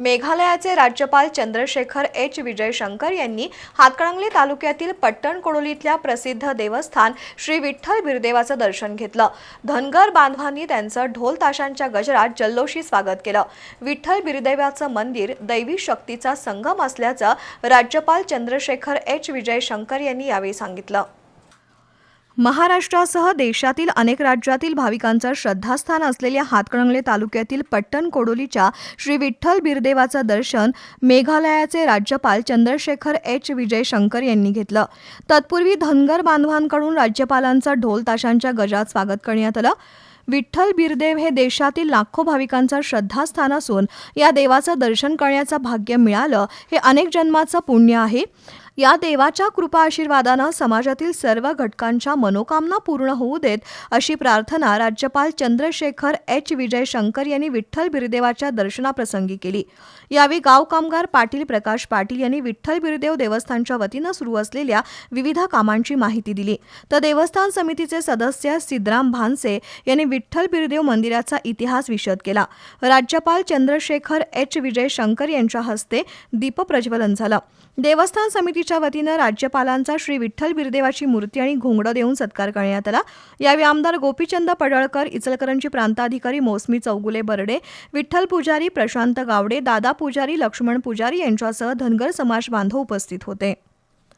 मेघालयाचे राज्यपाल चंद्रशेखर एच. विजयशंकर यांनी हातकणंगले तालुक्यातील पट्टणकोडोलीतल्या प्रसिद्ध देवस्थान श्री विठ्ठल बिरदेवाचं दर्शन घेतलं. धनगर बांधवांनी त्यांचं ढोल ताशांच्या गजरात जल्लोषी स्वागत केलं. विठ्ठल बिरदेवाचं मंदिर दैवी शक्तीचा संगम असल्याचं राज्यपाल चंद्रशेखर एच. विजयशंकर यांनी यावेळी सांगितलं. महाराष्ट्रासह देशातील अनेक राज्यातील भाविकांचं श्रद्धास्थान असलेल्या हातकणंगले तालुक्यातील पट्टण कोडोलीच्या श्री विठ्ठल बिरदेवाचं दर्शन मेघालयाचे राज्यपाल चंद्रशेखर एच. विजयशंकर यांनी घेतलं. तत्पूर्वी धनगर बांधवांकडून राज्यपालांचा ढोल ताशांच्या गजात स्वागत करण्यात आलं. विठ्ठल बिरदेव हे देशातील लाखो भाविकांचं श्रद्धास्थान असून या देवाचं दर्शन करण्याचं भाग्य मिळालं हे अनेक जन्माचं पुण्य आहे. या देवाच्या कृपा आशीर्वादानं समाजातील सर्व घटकांच्या मनोकामना पूर्ण होऊ देत अशी प्रार्थना राज्यपाल चंद्रशेखर एच. विजय शंकर यांनी विठ्ठल बिरदेवाच्या दर्शनाप्रसंगी केली. यावेळी गाव कामगार पाटील प्रकाश पाटील यांनी विठ्ठल बिरदेव देवस्थानच्या वतीनं सुरू असलेल्या विविध कामांची माहिती दिली. तर देवस्थान समितीचे सदस्य सिद्धराम भानसे यांनी विठ्ठल बिरदेव मंदिराचा इतिहास विशद केला. राज्यपाल चंद्रशेखर एच. विजय शंकर यांच्या हस्ते दीपप्रज्वलन झालं. देवस्थान समिती समितीच्या वतीनं राज्यपालांचा श्री विठ्ठल बिरदेवाची मूर्ती आणि घोंगडं देऊन सत्कार करण्यात आला. यावेळी आमदार गोपीचंद पडळकर इचलकरंजी प्रांताधिकारी मोसमी चौगुले बर्डे विठ्ठल पुजारी प्रशांत गावडे दादा पुजारी लक्ष्मण पुजारी यांच्यासह धनगर समाज बांधव उपस्थित होते.